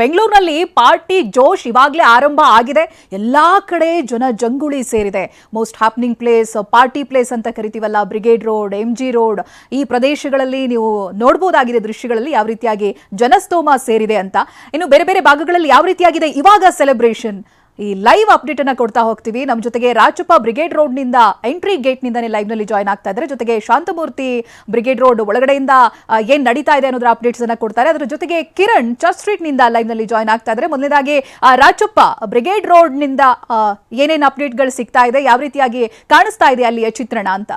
ಬೆಂಗಳೂರಿನಲ್ಲಿ ಪಾರ್ಟಿ ಜೋಶ್ ಇವಾಗಲೇ ಆರಂಭ ಆಗಿದೆ. ಎಲ್ಲ ಕಡೆ ಜನ ಜಂಗುಳಿ ಸೇರಿದೆ. Most happening place party place ಅಂತ ಕರಿತೀವಲ್ಲ brigade road M G road ಈ ಪ್ರದೇಶಗಳಲ್ಲಿ ನೀವು ನೋಡಬಹುದಾಗಿದೆ ದೃಶ್ಯಗಳಲ್ಲಿ ಯಾವ ರೀತಿಯಾಗಿ ಜನಸ್ತೋಮ ಸೇರಿದೆ ಅಂತ. ಇನ್ನು ಬೇರೆ ಬೇರೆ ಭಾಗಗಳಲ್ಲಿ ಯಾವ ರೀತಿಯಾಗಿದೆ ಇವಾಗ ಸೆಲೆಬ್ರೇಷನ್ ಈ ಲೈವ್ ಅಪ್ಡೇಟ್ ಅನ್ನ ಕೊಡ್ತಾ ಹೋಗ್ತೀವಿ. ನಮ್ಮ ಜೊತೆಗೆ ರಾಚಪ್ಪ ಬ್ರಿಗೇಡ್ ರೋಡ್ನಿಂದ ಎಂಟ್ರಿ ಗೇಟ್ ನಿಂದನೇ ಲೈವ್ನಲ್ಲಿ ಜಾಯ್ನ್ ಆಗ್ತಾ ಇದ್ದಾರೆ. ಜೊತೆಗೆ ಶಾಂತಮೂರ್ತಿ ಬ್ರಿಗೇಡ್ ರೋಡ್ ಒಳಗಡೆಯಿಂದ ಏನ್ ನಡೀತಾ ಇದೆ ಅನ್ನೋದ್ರ ಅಪ್ಡೇಟ್ಸ್ ಅನ್ನ ಕೊಡ್ತಾರೆ. ಅದರ ಜೊತೆಗೆ ಕಿರಣ್ ಚರ್ಚ್ ಸ್ಟ್ರೀಟ್ನಿಂದ ಲೈವ್ನಲ್ಲಿ ಜಾಯ್ನ್ ಆಗ್ತಾ ಇದ್ದಾರೆ. ಮೊದಲನೇದಾಗಿ ಆ, ರಾಚಪ್ಪ ಬ್ರಿಗೇಡ್ ರೋಡ್ನಿಂದ ಏನೇನ್ ಅಪ್ಡೇಟ್ಗಳು ಸಿಗ್ತಾ ಇದೆ ಯಾವ ರೀತಿಯಾಗಿ ಕಾಣಿಸ್ತಾ ಇದೆ ಅಲ್ಲಿಯ ಚಿತ್ರಣ ಅಂತ?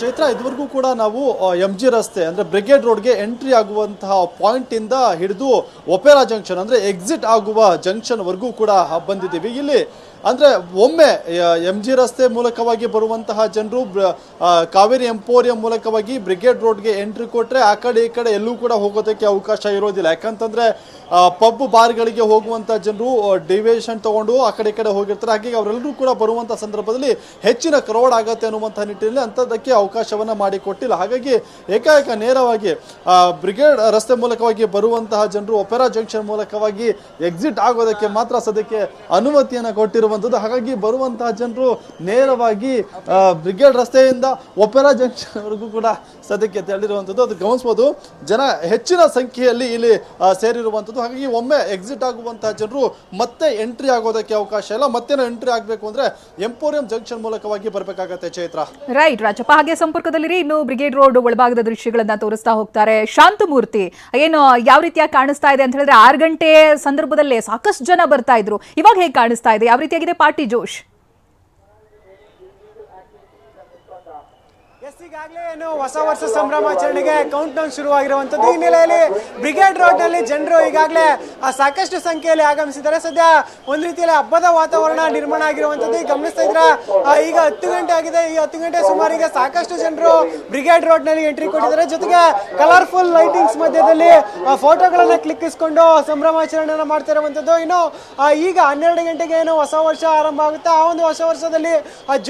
ಚೈತ್ರ, ಇದುವರೆಗೂ ಕೂಡ ನಾವು ಎಂ ಜಿ ರಸ್ತೆ, ಅಂದರೆ ಬ್ರಿಗೇಡ್ ರೋಡ್ಗೆ ಎಂಟ್ರಿ ಆಗುವಂತಹ ಪಾಯಿಂಟಿಂದ ಹಿಡಿದು ಒಪೆರಾ ಜಂಕ್ಷನ್ ಅಂದರೆ ಎಕ್ಸಿಟ್ ಆಗುವ ಜಂಕ್ಷನ್ವರೆಗೂ ಕೂಡ ಬಂದಿದ್ದೀವಿ. ಇಲ್ಲಿ ಅಂದರೆ ಒಮ್ಮೆ ಎಂ ಜಿ ರಸ್ತೆ ಮೂಲಕವಾಗಿ ಬರುವಂತಹ ಜನರು ಕಾವೇರಿ ಎಂಪೋರಿಯಂ ಮೂಲಕವಾಗಿ ಬ್ರಿಗೇಡ್ ರೋಡ್ಗೆ ಎಂಟ್ರಿ ಕೊಟ್ಟರೆ ಆ ಕಡೆ ಈ ಕಡೆ ಎಲ್ಲೂ ಕೂಡ ಹೋಗೋದಕ್ಕೆ ಅವಕಾಶ ಇರೋದಿಲ್ಲ. ಯಾಕಂತಂದರೆ ಪಬ್ ಬಾರ್ಗಳಿಗೆ ಹೋಗುವಂಥ ಜನರು ಡಿವಿಯೇಷನ್ ತಗೊಂಡು ಆ ಕಡೆ ಈ ಕಡೆ ಹೋಗಿರ್ತಾರೆ. ಹಾಗಾಗಿ ಅವರೆಲ್ಲರೂ ಕೂಡ ಬರುವಂಥ ಸಂದರ್ಭದಲ್ಲಿ ಹೆಚ್ಚಿನ ಕ್ರೌಡ್ ಆಗತ್ತೆ ಅನ್ನುವಂಥ ನಿಟ್ಟಿನಲ್ಲಿ ಅಂಥದ್ದಕ್ಕೆ ಅವಕಾಶವನ್ನು ಮಾಡಿಕೊಟ್ಟಿಲ್ಲ. ಹಾಗಾಗಿ ಏಕಾಏಕ ನೇರವಾಗಿ ಬ್ರಿಗೇಡ್ ರಸ್ತೆ ಮೂಲಕವಾಗಿ ಬರುವಂತಹ ಜನರು ಒಪೆರಾ ಜಂಕ್ಷನ್ ಮೂಲಕವಾಗಿ ಎಕ್ಸಿಟ್ ಆಗೋದಕ್ಕೆ ಮಾತ್ರ ಸದ್ಯಕ್ಕೆ ಅನುಮತಿಯನ್ನು ಕೊಟ್ಟಿರುವಂಥದ್ದು ಹಾಗಾಗಿ ಬರುವಂತಹ ಜನರು ನೇರವಾಗಿ ಬ್ರಿಗೇಡ್ ರಸ್ತೆಯಿಂದ ಒಪೆರಾ ಜಂಕ್ಷನ್ವರೆಗೂ ಕೂಡ ಸದ್ಯಕ್ಕೆ ತೆರಳಿರುವಂಥದ್ದು ಅದು ಗಮನಿಸ್ಬೋದು. ಜನ ಹೆಚ್ಚಿನ ಸಂಖ್ಯೆಯಲ್ಲಿ ಇಲ್ಲಿ ಸೇರಿರುವಂಥದ್ದು ಹಾಗಾಗಿ ಒಮ್ಮೆ ಎಕ್ಸಿಟ್ ಆಗುವಂತಹ ಜನರು ಮತ್ತೆ ಎಂಟ್ರಿ ಆಗೋದಕ್ಕೆ ಅವಕಾಶ ಇಲ್ಲ. ಮತ್ತೇನೋ ಎಂಟ್ರಿ ಆಗಬೇಕು ಅಂದ್ರೆ ಎಂಪೋರಿಯಂ ಜಂಕ್ಷನ್ ಮೂಲಕವಾಗಿ ಬರಬೇಕಾಗತ್ತೆ ಚೈತ್ರ. ರೈಟ್ ರಾಜಪ್ಪ. ಹಾಗೆ ಸಂಪರ್ಕದಲ್ಲಿ ಇನ್ನು ಬ್ರಿಗೇಡ್ ರೋಡ್ ಒಳಭಾಗದ ದೃಶ್ಯಗಳನ್ನ ತೋರಿಸ್ತಾ ಹೋಗ್ತಾರೆ. ಶಾಂತಮೂರ್ತಿ, ಏನು, ಯಾವ ರೀತಿಯಾಗಿ ಕಾಣಿಸ್ತಾ ಇದೆ ಅಂತ ಹೇಳಿದ್ರೆ ಆರು ಗಂಟೆ ಸಂದರ್ಭದಲ್ಲೇ ಸಾಕಷ್ಟು ಜನ ಬರ್ತಾ ಇದ್ರು. ಇವಾಗ ಹೇಗೆ ಕಾಣಿಸ್ತಾ ಇದೆ? ಯಾವ ರೀತಿಯಾಗಿದೆ ಪಾರ್ಟಿ ಜೋಶ್ ಈಗಾಗಲೇ ಏನು ಹೊಸ ವರ್ಷ ಸಂಭ್ರಮಾಚರಣೆಗೆ ಕೌಂಟ್ ಡೌನ್ ಶುರುವಾಗಿರುವಂಥದ್ದು. ಈ ಹಿನ್ನೆಲೆಯಲ್ಲಿ ಬ್ರಿಗೇಡ್ ರೋಡ್ನಲ್ಲಿ ಜನರು ಈಗಾಗಲೇ ಸಾಕಷ್ಟು ಸಂಖ್ಯೆಯಲ್ಲಿ ಆಗಮಿಸಿದ್ದಾರೆ. ಸದ್ಯ ಒಂದು ರೀತಿಯಲ್ಲಿ ಹಬ್ಬದ ವಾತಾವರಣ ನಿರ್ಮಾಣ ಆಗಿರುವಂಥದ್ದು. ಈಗ ಗಮನಿಸ್ತಾ ಇದ್ರ ಈಗ ಹತ್ತು ಗಂಟೆ ಆಗಿದೆ. ಈ ಹತ್ತು ಗಂಟೆ ಸುಮಾರಿಗೆ ಸಾಕಷ್ಟು ಜನರು ಬ್ರಿಗೇಡ್ ರೋಡ್ನಲ್ಲಿ ಎಂಟ್ರಿ ಕೊಟ್ಟಿದ್ದಾರೆ. ಜೊತೆಗೆ ಕಲರ್ಫುಲ್ ಲೈಟಿಂಗ್ಸ್ ಮಧ್ಯದಲ್ಲಿ ಫೋಟೋಗಳನ್ನ ಕ್ಲಿಕ್ಕಿಸಿಕೊಂಡು ಸಂಭ್ರಮಾಚರಣೆಯನ್ನು ಮಾಡ್ತಾ ಇರುವಂಥದ್ದು. ಇನ್ನು ಈಗ ಹನ್ನೆರಡು ಗಂಟೆಗೆ ಏನು ಹೊಸ ವರ್ಷ ಆರಂಭ ಆಗುತ್ತೆ. ಆ ಒಂದು ಹೊಸ ವರ್ಷದಲ್ಲಿ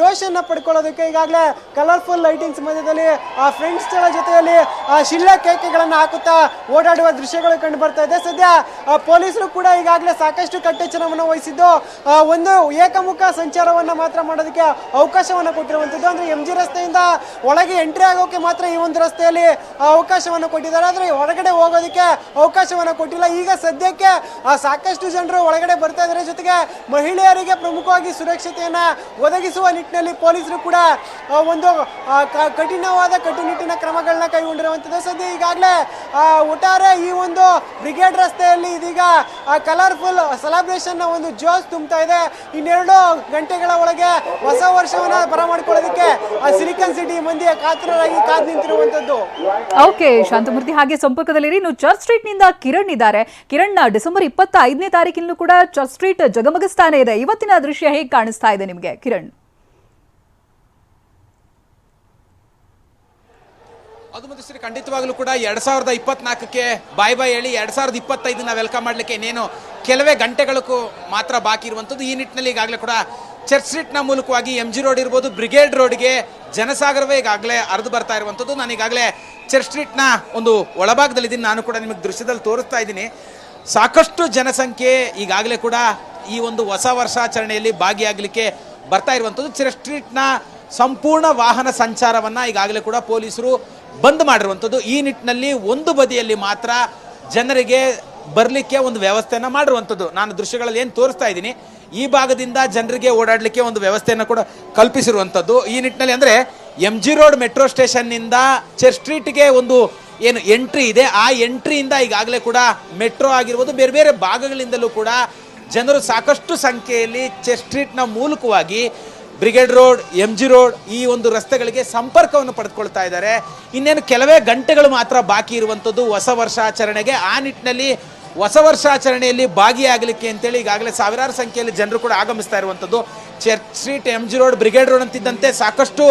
ಜೋಶನ್ನ ಪಡ್ಕೊಳ್ಳೋದಕ್ಕೆ ಈಗಾಗಲೇ ಕಲರ್ಫುಲ್ ಲೈಟಿಂಗ್ಸ್ ಮಧ್ಯದಲ್ಲಿ, ಆ ಫ್ರೆಂಡ್ಸ್ಗಳ ಜೊತೆಯಲ್ಲಿ, ಆ ಶಿಲ್ಲ ಕೇಕೆಗಳನ್ನು ಹಾಕುತ್ತಾ ಓಡಾಡುವ ದೃಶ್ಯಗಳು ಕಂಡು ಬರ್ತಾ ಇದೆ. ಸದ್ಯ ಪೊಲೀಸರು ಕೂಡ ಈಗಾಗಲೇ ಸಾಕಷ್ಟು ಕಟ್ಟೆಚ್ಚರವನ್ನು ವಹಿಸಿದ್ದು ಒಂದು ಏಕಮುಖ ಸಂಚಾರವನ್ನ ಮಾತ್ರ ಮಾಡೋದಕ್ಕೆ ಅವಕಾಶವನ್ನು ಕೊಟ್ಟಿರುವಂಥದ್ದು. ಅಂದ್ರೆ ಎಂ ಜಿ ರಸ್ತೆಯಿಂದ ಒಳಗೆ ಎಂಟ್ರಿ ಆಗೋಕೆ ಮಾತ್ರ ಈ ಒಂದು ರಸ್ತೆಯಲ್ಲಿ ಅವಕಾಶವನ್ನು ಕೊಟ್ಟಿದ್ದಾರೆ. ಆದರೆ ಹೊರಗಡೆ ಹೋಗೋದಕ್ಕೆ ಅವಕಾಶವನ್ನು ಕೊಟ್ಟಿಲ್ಲ. ಈಗ ಸದ್ಯಕ್ಕೆ ಸಾಕಷ್ಟು ಜನರು ಒಳಗಡೆ ಬರ್ತಾ ಇದ್ದಾರೆ. ಜೊತೆಗೆ ಮಹಿಳೆಯರಿಗೆ ಪ್ರಮುಖವಾಗಿ ಸುರಕ್ಷತೆಯನ್ನು ಒದಗಿಸುವ ನಿಟ್ಟಿನಲ್ಲಿ ಪೊಲೀಸರು ಕೂಡ ಒಂದು ಕಠಿಣವಾದ ಕಟ್ಟುನಿಟ್ಟಿನ ಕ್ರಮಗಳನ್ನ ಕೈಗೊಂಡಿರುವಂಥದ್ದು ಸದ್ಯ ಈಗಾಗಲೇ ಒಟ್ಟಾರೆ ಈ ಒಂದು ಬ್ರಿಗೇಡ್ ರಸ್ತೆಯಲ್ಲಿ ಇದೀಗ ಕಲರ್ಫುಲ್ ಸೆಲೆಬ್ರೇಷನ್ ಒಂದು ಜೋಸ್ ತುಂಬ್ತಾ ಇದೆ. ಇನ್ನೆರಡು ಗಂಟೆಗಳ ಒಳಗೆ ಹೊಸ ವರ್ಷವನ್ನ ಬರಮಾಡ್ಕೊಳ್ಳೋದಕ್ಕೆ, ಆ ಸಿಲಿಕನ್ ಸಿಟಿ ಮಂದಿ ಕಾತರರಾಗಿ ಕಾದು ನಿಂತಿರುವಂತದ್ದು. ಓಕೆ, ಶಾಂತಮೂರ್ತಿ, ಹಾಗೆ ಸಂಪರ್ಕದಲ್ಲಿರಿ. ಇನ್ನು ಚರ್ಚ್ ಸ್ಟ್ರೀಟ್ನಿಂದ ಕಿರಣ್ ಇದ್ದಾರೆ. ಕಿರಣ್, ಡಿಸೆಂಬರ್ ಇಪ್ಪತ್ತ ಐದನೇ ತಾರೀಕಿನಲ್ಲೂ ಕೂಡ ಚರ್ಚ್ ಸ್ಟ್ರೀಟ್ ಜಗಮಗಿಸ್ತಾನೆ ಇದೆ. ಇವತ್ತಿನ ದೃಶ್ಯ ಹೇಗೆ ಕಾಣಿಸ್ತಾ ಇದೆ ನಿಮಗೆ, ಕಿರಣ್? ಅದು ಮತ್ತು ಸರಿ, ಖಂಡಿತವಾಗ್ಲೂ ಕೂಡ ಎರಡ್ ಸಾವಿರದ ಇಪ್ಪತ್ನಾಲ್ಕಕ್ಕೆ ಬಾಯ್ ಬಾಯ್ ಹೇಳಿ ಎರಡ್ ಸಾವಿರದ ಇಪ್ಪತ್ತೈದನ್ನ ವೆಲ್ಕಮ್ ಮಾಡಲಿಕ್ಕೆ ಇನ್ನೇನು ಕೆಲವೇ ಗಂಟೆಗಳಿಗೂ ಮಾತ್ರ ಬಾಕಿ ಇರುವಂಥದ್ದು. ಈ ನಿಟ್ಟಿನಲ್ಲಿ ಈಗಾಗಲೇ ಕೂಡ ಚರ್ಚ್ ಸ್ಟ್ರೀಟ್ನ ಮೂಲಕವಾಗಿ ಎಂ ಜಿ ರೋಡ್ ಇರ್ಬೋದು ಬ್ರಿಗೇಡ್ ರೋಡ್ಗೆ ಜನಸಾಗರವೇ ಈಗಾಗಲೇ ಹರಿದು ಬರ್ತಾ ಇರುವಂಥದ್ದು. ನಾನು ಈಗಾಗಲೇ ಚರ್ಚ್ ಸ್ಟ್ರೀಟ್ನ ಒಂದು ಒಳಭಾಗದಲ್ಲಿದ್ದೀನಿ. ನಾನು ಕೂಡ ನಿಮಗೆ ದೃಶ್ಯದಲ್ಲಿ ತೋರಿಸ್ತಾ ಇದ್ದೀನಿ. ಸಾಕಷ್ಟು ಜನಸಂಖ್ಯೆ ಈಗಾಗಲೇ ಕೂಡ ಈ ಒಂದು ಹೊಸ ವರ್ಷಾಚರಣೆಯಲ್ಲಿ ಭಾಗಿಯಾಗಲಿಕ್ಕೆ ಬರ್ತಾ ಇರುವಂಥದ್ದು. ಚರ್ಚ್ ಸ್ಟ್ರೀಟ್ನ ಸಂಪೂರ್ಣ ವಾಹನ ಸಂಚಾರವನ್ನು ಈಗಾಗಲೇ ಕೂಡ ಪೊಲೀಸರು ಬಂದ್ ಮಾಡಿರುವಂಥದ್ದು. ಈ ನಿಟ್ಟಿನಲ್ಲಿ ಒಂದು ಬದಿಯಲ್ಲಿ ಮಾತ್ರ ಜನರಿಗೆ ಬರಲಿಕ್ಕೆ ಒಂದು ವ್ಯವಸ್ಥೆಯನ್ನು ಮಾಡಿರುವಂಥದ್ದು. ನಾನು ದೃಶ್ಯಗಳಲ್ಲಿ ಏನು ತೋರಿಸ್ತಾ ಇದ್ದೀನಿ. ಈ ಭಾಗದಿಂದ ಜನರಿಗೆ ಓಡಾಡಲಿಕ್ಕೆ ಒಂದು ವ್ಯವಸ್ಥೆಯನ್ನು ಕೂಡ ಕಲ್ಪಿಸಿರುವಂಥದ್ದು. ಈ ನಿಟ್ಟಿನಲ್ಲಿ ಅಂದರೆ ಎಂ ಜಿ ರೋಡ್ ಮೆಟ್ರೋ ಸ್ಟೇಷನ್ನಿಂದ ಚರ್ಚ್ ಸ್ಟ್ರೀಟ್ಗೆ ಒಂದು ಏನು ಎಂಟ್ರಿ ಇದೆ. ಆ ಎಂಟ್ರಿಯಿಂದ ಈಗಾಗಲೇ ಕೂಡ ಮೆಟ್ರೋ ಆಗಿರ್ಬೋದು, ಬೇರೆ ಬೇರೆ ಭಾಗಗಳಿಂದಲೂ ಕೂಡ ಜನರು ಸಾಕಷ್ಟು ಸಂಖ್ಯೆಯಲ್ಲಿ ಚೆಸ್ಟ್ರೀಟ್ನ ಸ್ಟ್ರೀಟ್ನ ಮೂಲಕವಾಗಿ brigade road M G road ಈ ಒಂದು ರಸ್ತೆಗಳಿಗೆ ಸಂಪರ್ಕವನ್ನು ಪಡೆದುಕೊಳ್ತಾ ಇದ್ದಾರೆ. ಇನ್ನೇನು ಕೆಲವೇ ಗಂಟೆಗಳು ಮಾತ್ರ ಬಾಕಿ ಇರುವಂಥದ್ದು ಹೊಸ ವರ್ಷಾಚರಣೆಗೆ. ಆ ನಿಟ್ಟಿನಲ್ಲಿ ಹೊಸ ವರ್ಷಾಚರಣೆಯಲ್ಲಿ ಭಾಗಿಯಾಗಲಿಕ್ಕೆ ಅಂತೇಳಿ ಈಗಾಗಲೇ ಸಾವಿರಾರು ಸಂಖ್ಯೆಯಲ್ಲಿ ಜನರು ಕೂಡ ಆಗಮಿಸ್ತಾ ಇರುವಂಥದ್ದು. Church street M G road, brigade road ಅಂತಿದ್ದಂತೆ ಸಾಕಷ್ಟು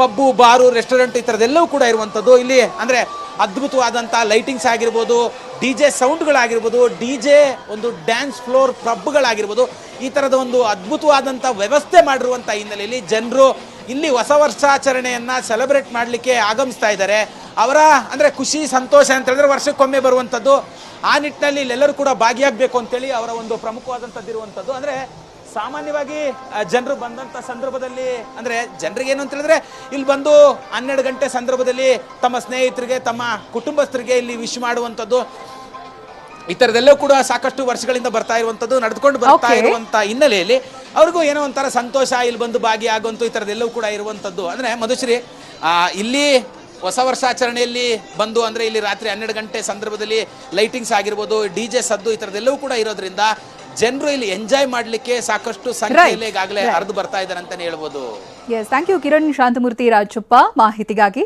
ಪಬ್ಬು, ಬಾರು, ರೆಸ್ಟೋರೆಂಟ್ ಈ ಥರದ್ದೆಲ್ಲವೂ ಕೂಡ ಇರುವಂಥದ್ದು. ಇಲ್ಲಿ ಅಂದರೆ ಅದ್ಭುತವಾದಂಥ ಲೈಟಿಂಗ್ಸ್ ಆಗಿರ್ಬೋದು ಡಿ ಜೆ ಸೌಂಡ್ಗಳಾಗಿರ್ಬೋದು ಡಿ ಜೆ ಒಂದು ಡ್ಯಾನ್ಸ್ ಫ್ಲೋರ್ ಪಬ್ಗಳಾಗಿರ್ಬೋದು ಈ ಥರದ ಒಂದು ಅದ್ಭುತವಾದಂಥ ವ್ಯವಸ್ಥೆ ಮಾಡಿರುವಂಥ ಹಿನ್ನೆಲೆಯಲ್ಲಿ ಜನರು ಇಲ್ಲಿ ಹೊಸ ವರ್ಷಾಚರಣೆಯನ್ನು ಸೆಲೆಬ್ರೇಟ್ ಮಾಡಲಿಕ್ಕೆ ಆಗಮಿಸ್ತಾ ಇದ್ದಾರೆ. ಅವರ, ಅಂದರೆ ಖುಷಿ, ಸಂತೋಷ ಅಂತ ಹೇಳಿದ್ರೆ ವರ್ಷಕ್ಕೊಮ್ಮೆ ಬರುವಂಥದ್ದು. ಆ ನಿಟ್ಟಿನಲ್ಲಿ ಇಲ್ಲೆಲ್ಲರೂ ಕೂಡ ಭಾಗಿಯಾಗಬೇಕು ಅಂತೇಳಿ ಅವರ ಒಂದು ಪ್ರಮುಖವಾದಂಥದ್ದು ಇರುವಂಥದ್ದು ಅಂದರೆ ಸಾಮಾನ್ಯವಾಗಿ ಜನರು ಬಂದಂಥ ಸಂದರ್ಭದಲ್ಲಿ ಅಂದರೆ ಜನರಿಗೆ ಏನು ಅಂತ ಹೇಳಿದ್ರೆ ಇಲ್ಲಿ ಬಂದು ಹನ್ನೆರಡು ಗಂಟೆ ಸಂದರ್ಭದಲ್ಲಿ ತಮ್ಮ ಸ್ನೇಹಿತರಿಗೆ ತಮ್ಮ ಕುಟುಂಬಸ್ಥರಿಗೆ ಇಲ್ಲಿ ವಿಶ್ ಮಾಡುವಂಥದ್ದು ಈ ಕೂಡ ಸಾಕಷ್ಟು ವರ್ಷಗಳಿಂದ ಬರ್ತಾ ಇರುವಂಥದ್ದು ನಡೆದುಕೊಂಡು ಬರ್ತಾ. ಇರುವಂಥ ಹಿನ್ನೆಲೆಯಲ್ಲಿ ಅವ್ರಿಗೂ ಏನೋ ಒಂಥರ ಸಂತೋಷ ಇಲ್ಲಿ ಬಂದು ಭಾಗಿಯಾಗುವಂಥ ಈ ಥರದ್ದೆಲ್ಲವೂ ಕೂಡ ಇರುವಂಥದ್ದು ಅಂದರೆ ಮಧುಶ್ರೀ ಆ, ಇಲ್ಲಿ ಹೊಸ ವರ್ಷಾಚರಣೆಯಲ್ಲಿ ಬಂದು ಅಂದರೆ ಇಲ್ಲಿ ರಾತ್ರಿ ಹನ್ನೆರಡು ಗಂಟೆ ಸಂದರ್ಭದಲ್ಲಿ ಲೈಟಿಂಗ್ಸ್ ಆಗಿರ್ಬೋದು ಡಿ ಜೆ ಸದ್ದು ಈ ಥರದ್ದೆಲ್ಲವೂ ಕೂಡ ಇರೋದ್ರಿಂದ ಜನರು ಇಲ್ಲಿ ಎಂಜಾಯ್ ಮಾಡಲಿಕ್ಕೆ ಸಾಕಷ್ಟು ಸಂಖ್ಯೆಯಲ್ಲಿ ಈಗಾಗಲೇ ಹರಿದು ಬರ್ತಾ ಇದ್ದಾರೆ ಅಂತಾನೆ ಹೇಳ್ಬೋದು. Yes thank you Kiran Shanthamurthy Rajappa ಮಾಹಿತಿಗಾಗಿ.